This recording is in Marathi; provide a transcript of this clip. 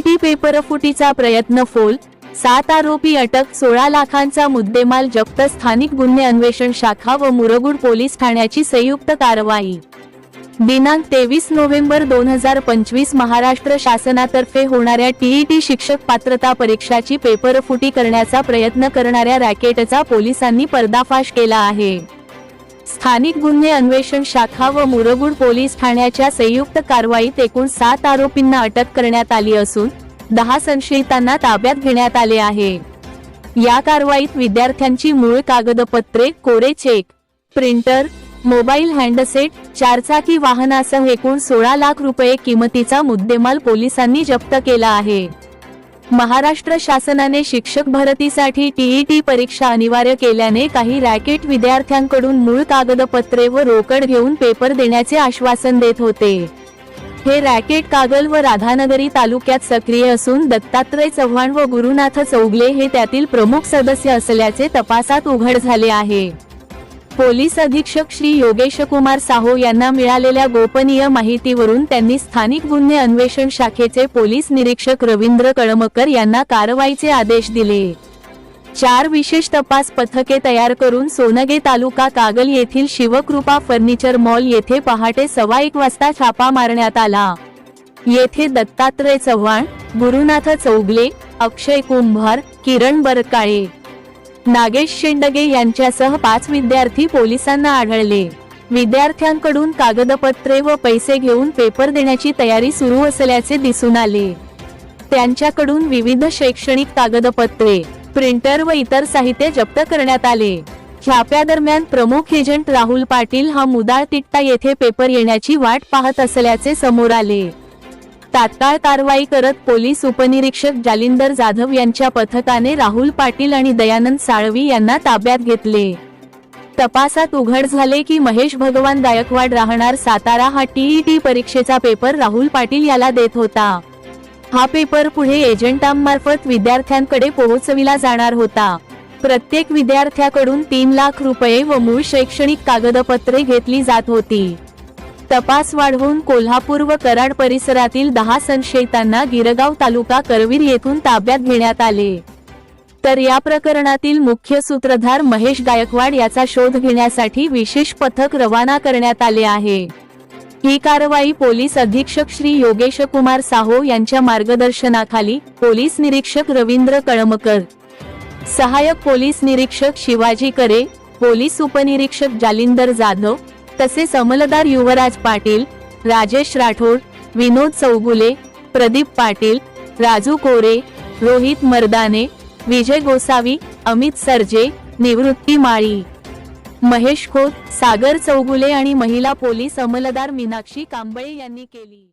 पेपरफुटीचा प्रयत्न फोल. सात आरोपी अटक सोळा लाखांचा मुद्देमाल जप्त स्थानिक गुन्हे अन्वेषण शाखा व मुरगुड पोलीस ठाण्याची संयुक्त कारवाई. दिनांक तेवीस नोव्हेंबर दोन हजार पंचवीस महाराष्ट्र शासनातर्फे होणाऱ्या टीईटी शिक्षक पात्रता परीक्षाची पेपरफुटी करण्याचा प्रयत्न करणाऱ्या रॅकेटचा पोलिसांनी पर्दाफाश केला आहे. स्थानिक गुन्हे अन्वेषण शाखा व मुरगुड पोलीस ठाण्याच्या संयुक्त कारवाईत एकूण सात आरोपींना अटक करण्यात आली असून दहा संशयितांना ताब्यात घेण्यात आले आहे. या कारवाईत विद्यार्थ्यांची मूळ कागदपत्रे कोरे चेक प्रिंटर मोबाईल हँडसेट चारचाकी वाहनासह एकूण सोळा लाख रुपये किमतीचा मुद्देमाल पोलिसांनी जप्त केला आहे. महाराष्ट्र शासनाने शिक्षक भरतीसाठी टीईटी परीक्षा अनिवार्य केल्याने काही रॅकेट विद्यार्थ्यांकडून मूळ कागदपत्रे व रोकड घेऊन पेपर देण्याचे आश्वासन देत होते. हे रॅकेट कागल व राधानगरी तालुक्यात सक्रिय असून दत्तात्रय चव्हाण व गुरुनाथ चौगले हे त्यातील प्रमुख सदस्य असल्याचे तपासात उघड झाले आहे. पोलीस अधीक्षक श्री योगेश कुमार साहो यांना मिळालेल्या गोपनीय माहितीवरून त्यांनी स्थानिक गुन्हे अन्वेषण शाखेचे पोलीस निरीक्षक रवींद्र कळमकर यांना कारवाईचे आदेश दिले. चार विशेष तपास पथके तयार करून सोनगे तालुका कागल येथील शिवकृपा फर्निचर मॉल येथे पहाटे सव्वा एक वाजता छापा मारण्यात आला. येथे दत्तात्रय चव्हाण गुरुनाथ चौगले अक्षय कुंभार किरण बरकाळे नागेश शेंडगे यांच्यासह पाच विद्यार्थी पोलिसांना आढळले. विद्यार्थ्यांकडून कागदपत्रे व पैसे घेऊन पेपर देण्याची तयारी सुरू असल्याचे दिसून आले. त्यांच्याकडून विविध शैक्षणिक कागदपत्रे प्रिंटर व इतर साहित्य जप्त करण्यात आले. छाप्यादरम्यान प्रमुख एजंट राहुल पाटील हा मुदाळ तिट्टा येथे पेपर येण्याची वाट पाहत असल्याचे समोर आले. तात्काळ कारवाई करत पोलीस उपनिरीक्षक जालिंदर जाधव यांच्या पथकाने राहुल पाटील आणि दयानंद साळवी यांना ताब्यात घेतले. तपासात उघड झाले की महेश भगवान गायकवाड राहणार सातारा हा टीईटी परीक्षेचा पेपर राहुल पाटील याला देत होता. हा पेपर पुढे एजंटांमार्फत विद्यार्थ्यांकडे पोहोचविला जाणार होता. प्रत्येक विद्यार्थ्याकडून तीन लाख रुपये व मूळ शैक्षणिक कागदपत्रे घेतली जात होती. तपास वाढवून कोल्हापूर व कराड परिसरातील दहा संशयितांना गिरगाव तालुका करवीर येथून ताब्यात घेण्यात आले. तर या प्रकरणातील मुख्य सूत्रधार महेश गायकवाड याचा शोध घेण्यासाठी विशेष पथक रवाना करण्यात आले आहे. ही कारवाई पोलीस अधीक्षक श्री योगेश कुमार साहो यांच्या मार्गदर्शनाखाली पोलीस निरीक्षक रवींद्र कळमकर सहाय्यक पोलीस निरीक्षक शिवाजी करे पोलीस उपनिरीक्षक जालिंदर जाधव तसेच अंमलदार युवराज पाटील राजेश राठोड विनोद चौगुले प्रदीप पाटील राजू कोरे रोहित मर्दाने विजय गोसावी अमित सरजे निवृत्ती माळी. महेश खोत सागर चौगुले आणि महिला पोलीस अंमलदार मीनाक्षी कांबळे यांनी केली.